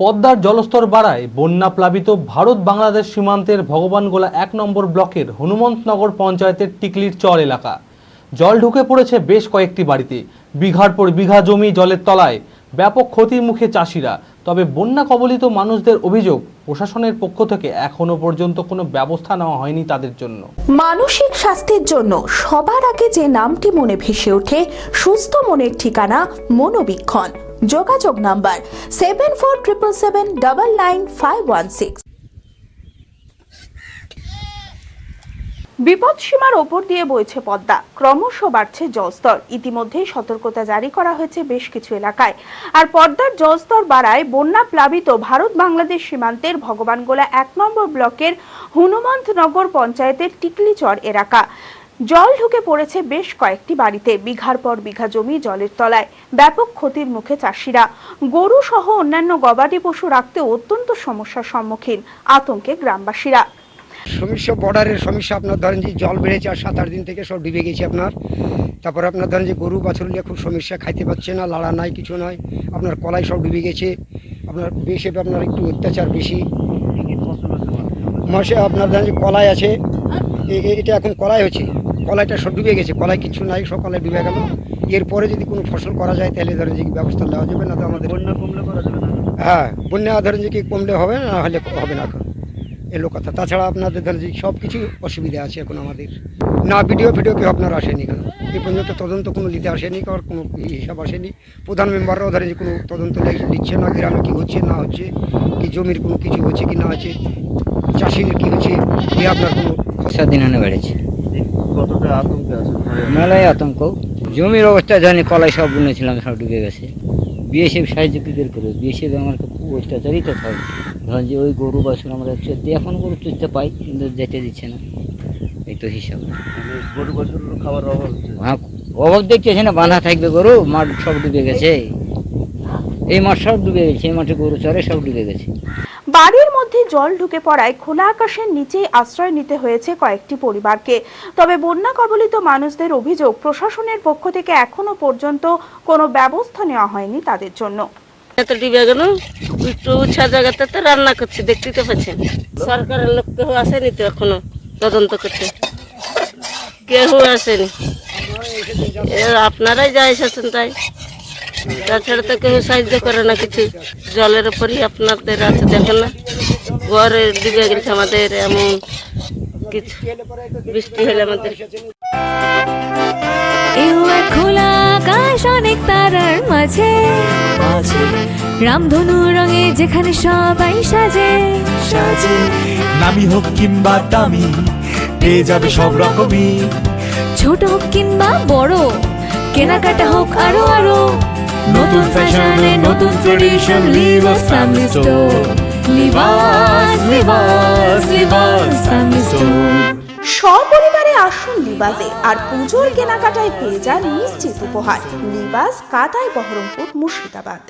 পদ্মার জলস্তর বাড়ায় বন্যা প্লাবিত ভারত বাংলাদেশ সীমান্তের ভগবানগোলা এক নম্বর ব্লকের হনুমন্তনগর পঞ্চায়েতের টিকলির চর এলাকা। জল ঢুকে পড়েছে বেশ কয়েকটি বাড়িতে। বিঘার পর বিঘা জমি জলের তলায়। ব্যাপক ক্ষতির মুখে চাষিরা। তবে বন্যা কবলিত মানুষদের অভিযোগ, প্রশাসনের পক্ষ থেকে এখনও পর্যন্ত কোনো ব্যবস্থা নেওয়া হয়নি তাদের জন্য। মানসিক স্বাস্থ্যের জন্য সবার আগে যে নামটি মনে ভেসে ওঠে, সুস্থ মনের ঠিকানা মনোবীক্ষণ। যোগাযোগ number seven four triple seven double nine five one six. বিপদসীমার ওপর দিয়ে বইছে পদ্মা। ক্রমশ বাড়ছে জলস্তর। ইতিমধ্যেই সতর্কতা জারি করা হয়েছে বেশ কিছু এলাকায়। আর পদ্মার জলস্তর বাড়ায় বন্যা প্লাবিত ভারত বাংলাদেশ সীমান্তের ভগবানগোলা এক নম্বর ব্লকের হনুমন্তনগর পঞ্চায়েতের টিকলিচর এলাকা। জল ঢুকে পড়েছে বেশ কয়েকটি বাড়িতে। বিঘার পর বিঘা জমি জলের তলায়। ব্যাপক ক্ষতির মুখে চাষিরা। গরু সহ অন্যান্য গবাদি পশু রাখতে অত্যন্ত সমস্যার সম্মুখীন আতঙ্কে গ্রামবাসীরা। সমস্যা বর্ডারের সমস্যা আপনার ধরেন যে জল বেড়েছে আর সাত আট দিন থেকে সব ডুবে গেছে আপনার। তারপর আপনার ধরেন যে গরু বাছুর নিয়ে খুব সমস্যা খাইতে পাচ্ছে না লাড়া নাই কিছু নয় আপনার কলাই সব ডুবে গেছে। আপনার বেশি আপনার একটু অত্যাচার বেশি। মাসে আপনার ধরেন যে কলাই আছে। এটা এখন কলাই হচ্ছে। কলাইটা সব ডুবে গেছে কলাই কিছু নাই সব কলাই ডুবে গেল। এরপরে যদি কোনো ফসল করা যায় তাহলে ধরেন যে কি ব্যবস্থা নেওয়া যাবে না তো আমাদের বন্যা কমলে করা যাবে না। হ্যাঁ বন্যা ধরেন যে কি কমলে হবে না হলে হবে না এখন। এলো কথা। তাছাড়া আপনাদের ধরেন যে সব কিছু অসুবিধা আছে এখন আমাদের। না ভিডিও ভিডিও কেউ আপনার আসেনি কেন এই পর্যন্ত তদন্ত কোনো নিতে আসেনি আর কোনো হিসাব আসেনি। প্রধান মেম্বাররাও ধরেন যে কোনো তদন্ত লে- নিচ্ছে না গ্রামে কী হচ্ছে না হচ্ছে কি জমির কোনো কিছু হচ্ছে কি না হচ্ছে চাষির কী হচ্ছে এ আপনার কোনো সাত দিন বেড়েছে। কতটা আতঙ্কে আছে মেলায় আতঙ্ক। জমির অবস্থা জানি কলাই সব বুনেছিলাম সব ডুবে গেছে। বিএসএফ সাহায্য কী করে করবে? বিএসএফ আমাকে খুব অত্যাচারই তো থাকে ধরেন যে ওই গরু বাছুর আমরা চলতে এখন গরু চলতে পাই কিন্তু যেতে দিচ্ছে না। এই তো হিসাব। মানে গরু বাছুরের খাবার অভাব হ্যাঁ অভাব দেখতেছে না বাঁধা থাকবে গরু মাঠ সব ডুবে গেছে। এই মাঠ সব ডুবে গেছে এই মাঠে গরু চরে সব ডুবে গেছে। বাড়ির মধ্যে জল ঢুকে পড়ায় খোলা আকাশের নিচেই আশ্রয় নিতে হয়েছে কয়েকটি পরিবারকে। তবে বন্যা কবলিত মানুষদের অভিযোগ, প্রশাসনের পক্ষ থেকে এখনও পর্যন্ত কোনো ব্যবস্থা নেওয়া হয়নি তাদের জন্য। একটু উচ্ছা জায়গাতে রান্না করছে, দেখতে তো পাচ্ছেন। সরকারের লোক কেউ আসেনি তো এখনও? তদন্ত করতে। কেউ আসেনি। আপনারাই যা এসেছেন তাই। তাছাড়া তো কেউ সাহায্য করে না কিছু। জলের উপরই আপনাদের আছে দেখেন না। ঘরে ডিবে গেছে আমাদের এমন কিছু। বৃষ্টি হলে আমাদের। খোলা আকাশ অনেক তারার মাঝে। রামধনু রঙে যেখানে সবাই সাজে। সাজে। নামি হোক কিংবা দামি পেয়ে যাবে সব রকমই। ছোট হোক কিংবা বড় কেনাকাটা হোক আরও আরও। নতুন ফ্যাশনে নতুন tradition Libas family store Libas Libas Libas family সপরিবারে আসুন লিবাজে আর পুজোর কেনাকাটায় পেয়ে যান নিশ্চিত উপহার। লিবাস কাটাই বহরমপুর মুর্শিদাবাদ।